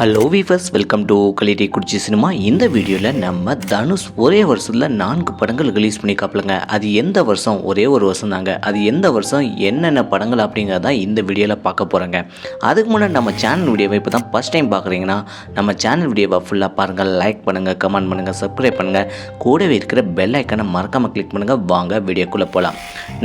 Hello viewers welcome to கலிட்டி குடிச்சி cinema இந்த வீடியோவில் நம்ம தனுஷ் ஒரே வருஷத்தில் நான்கு படங்கள் ரிலீஸ் பண்ணிக்காப்பிலங்க அது எந்த வருஷம்? ஒரே ஒரு வருஷம் தாங்க. அது எந்த வருஷம்? என்னென்ன படங்கள் அப்படிங்கிறத இந்த வீடியோவில் பார்க்க போகிறோங்க அதுக்கு முன்னாடி நம்ம சேனல் வீடியோவை இப்போ தான் ஃபஸ்ட் டைம் பார்க்குறீங்கன்னா நம்ம சேனல் வீடியோவை ஃபுல்லாக பாருங்கள் லைக் பண்ணுங்கள் கமெண்ட் பண்ணுங்கள் சப்ஸ்கிரைப் பண்ணுங்கள் கூடவே இருக்கிற பெல் ஐக்கனை மறக்காமல் கிளிக் பண்ணுங்கள் வாங்க வீடியோக்குள்ளே போகலாம்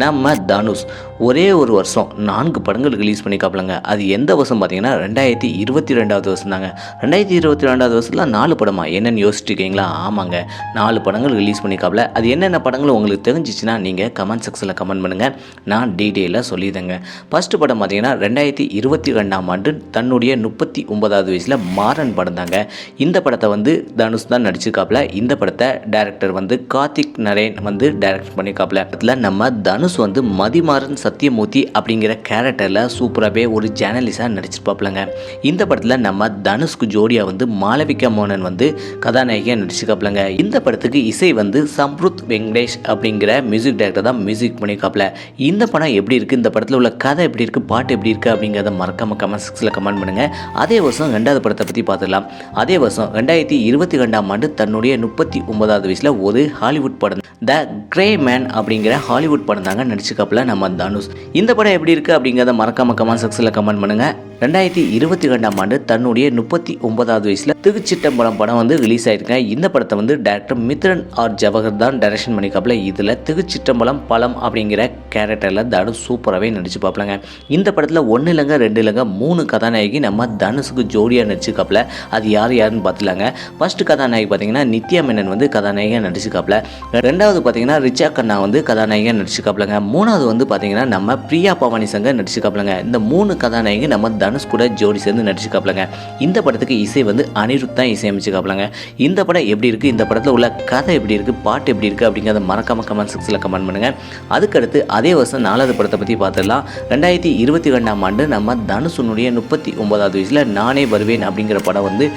நம்ம தனுஷ் ஒரே ஒரு வருஷம் நான்கு படங்கள் ரிலீஸ் பண்ணிக்காப்பிலங்க அது எந்த வருஷம் பார்த்தீங்கன்னா ரெண்டாயிரத்தி இருபத்தி ரெண்டாவது வருஷம் தாங்க. ரெண்டாயிரத்தி இருபத்தி ரெண்டாவது வருஷத்தில் நாலு படமா? என்னென்னு யோசிச்சிருக்கீங்களா? ஆமாங்க. நாலு படங்கள் ரிலீஸ் பண்ணிக்காப்புல அது என்னென்ன படங்கள் உங்களுக்கு தெரிஞ்சிச்சுன்னா நீங்கள் கமெண்ட் செக்ஷனில் கமெண்ட் பண்ணுங்கள் நான் டீட்டெயிலாக சொல்லிடுங்க ஃபஸ்ட்டு படம் பார்த்தீங்கன்னா ரெண்டாயிரத்தி இருபத்தி ரெண்டாம் ஆண்டு தன்னுடைய முப்பத்தி ஒன்பதாவது வயசில் மாறன் படம் தாங்க இந்த படத்தை வந்து தனுஷ் தான் நடிச்சிருக்காப்புல இந்த படத்தை டேரக்டர் வந்து கார்த்திக் நரேன் வந்து டைரக்ட் பண்ணியிருக்காப்புல இடத்துல நம்ம தனுஷ் வந்து மதிமாறன் சத்தியமூர்த்தி அப்படிங்கிற கேரக்டரில் சூப்பராகவே ஒரு ஜேர்னலிஸ்டாக நடிச்சிருப்பாப்புலங்க இந்த படத்தில் நம்ம தனுஷ்க்கு ஜோடியாக வந்து மாளவிகா மோனன் வந்து கதாநாயகியாக நடிச்சிருக்காப்புலங்க இந்த படத்துக்கு இசை வந்து சம்ருத் வெங்கடேஷ் அப்படிங்கிற மியூசிக் டைரக்டர் தான் மியூசிக் பண்ணியிருக்காப்புல இந்த படம் எப்படி இருக்குது இந்த படத்தில் உள்ள கதை எப்படி இருக்குது பாட்டு எப்படி இருக்குது அப்படிங்கிறத மறக்காம கமெண்ட் செக்ஸில் கமெண்ட் பண்ணுங்கள் அதே வருஷம் ரெண்டாவது படத்தை பற்றி பார்த்துடலாம். அதே வருஷம் ரெண்டாயிரத்தி இருபத்தி ரெண்டாம் ஆண்டு தன்னுடைய முப்பத்தி ஒன்பதாவது வயசில் ஒரு ஹாலிவுட் படம் த கிரே மேன் அப்படிங்கிற ஹாலிவுட் படம் தாங்க நடிச்சிருக்காப்புல நம்ம தனுஷ். இந்த படம் எப்படி இருக்குது அப்படிங்கிறத மறக்காம கமெண்ட் செக்ஸில் கமெண்ட் பண்ணுங்கள் ரெண்டாயிரத்தி இருபத்தி ரெண்டாம் ஆண்டு தன்னுடைய முப்பத்தி ஒன்பதாவது வயசில் திகுச்சிட்டம்பலம் படம் வந்து ரிலீஸ் ஆயிருக்க இந்த படத்தை வந்து டேரக்டர் மித்ரன் ஆர் ஜவஹர் தான் டைரக்ஷன் பண்ணிக்காப்புல இதில் திகுச்சிட்டம்பலம் பழம் அப்படிங்கிற கேரக்டரில் தனுஷ் சூப்பராகவே நடிச்சு பார்ப்பலங்க. இந்த படத்தில் ஒன்று இல்லைங்க ரெண்டு இல்லைங்க மூணு கதாநாயகி நம்ம தனுஷுக்கு ஜோடியாக நடிச்சுக்காப்புல. அது யார் யாருன்னு பார்த்துலாங்க ஃபர்ஸ்ட் கதாநாயகி பார்த்தீங்கன்னா நித்யா மேனன் வந்து கதாநாயகியாக நடிச்சுக்காப்புல. ரெண்டாவது பார்த்தீங்கன்னா ரிச்சா கண்ணா வந்து கதாநாயகியாக நடிச்சுக்காப்புலங்க. மூணாவது வந்து பார்த்தீங்கன்னா நம்ம பிரியா பவானி சங்கர் நடிச்சுக்காப்புலங்க. இந்த மூணு கதாநாயகி நம்ம தனுஷ் கூட ஜோடி சேர்ந்து நடிச்சுக்காப்புலங்க. இந்த படத்துக்கு இசை வந்து அனிருத் தான் இசையமைச்சுக்காப்புலங்க இந்த படம் எப்படி இருக்குது இந்த படத்தில் உள்ள கதை எப்படி இருக்குது பாட்டு எப்படி இருக்குது அப்படிங்கிறத மறக்காம கமெண்ட் செக்ஷனில் கமெண்ட் பண்ணுங்கள் அதுக்கடுத்து அதே வருஷம் நாலாவது படத்தை பற்றி பார்த்துடலாம். ரெண்டாயிரத்தி இருபத்தி ரெண்டாம் ஆண்டு நம்ம தனுஷனுடைய முப்பத்தி ஒன்பதாவது வயசில் நானே வருவேன் அப்படிங்கிற படம் வந்து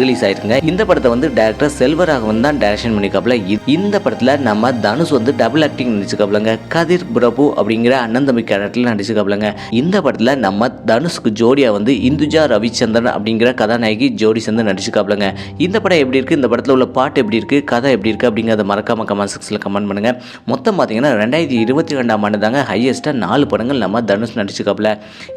ரிலீஸ் ஆயிருக்குங்க. இந்த படத்தை வந்து டேரக்டர் செல்வராகவன் தான் டைரக்ஷன் பண்ணிக்காப்புல இந்த படத்தில் நம்ம தனுஷ் வந்து டபுள் ஆக்டிங் நடிச்சுக்காப்புலங்க கதிர் பிரபு அப்படிங்கிற அண்ணன் தம்பி கேரக்டரில் நடிச்சுக்காப்புலங்க இந்த படத்தில் நம்ம தனுஷ்க்கு ஜோடியாக வந்து இந்துஜா ரவிச்சந்திரன் அப்படிங்கிற கதாநாயகி ஜோடி சேர்ந்து நடிச்சுக்காப்புலங்க இந்த படம் எப்படி இருக்குது இந்த படத்தில் உள்ள பாட்டு எப்படி இருக்குது கதை எப்படி இருக்குது அப்படிங்கிறத மறக்காம கமெண்ட் செக்ஷனில் கமெண்ட் பண்ணுங்கள் மொத்தம் பார்த்தீங்கன்னா ரெண்டாயிரத்தி இருபத்தி ரெண்டாம் ஆண்டு தாங்க ஹையஸ்ட்டாக நாலு படங்கள் நம்ம தனுஷ் நடிச்சுக்காப்புல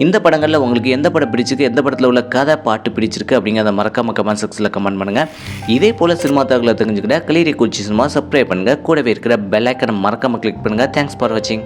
இந்த படங்களில் உங்களுக்கு எந்த படம் பிடிச்சிருக்கு? எந்த படத்தில் உள்ள கதை பாட்டு பிடிச்சிருக்கு? அப்படிங்கிறத மறக்காம கமெண்ட் செக்ஷனில் கமெண்ட் பண்ணுங்கள் இதே போல் சினிமா தகவலை தெரிஞ்சுக்கிட்ட கிளியரி குச்சி சினிமா சப்ஸ்கிரைப் பண்ணுங்கள் கூடவே இருக்கிற பெல் ஐக்கனை மறக்காமல் கிளிக் பண்ணுங்கள் தேங்க்ஸ் ஃபார் வாட்சிங்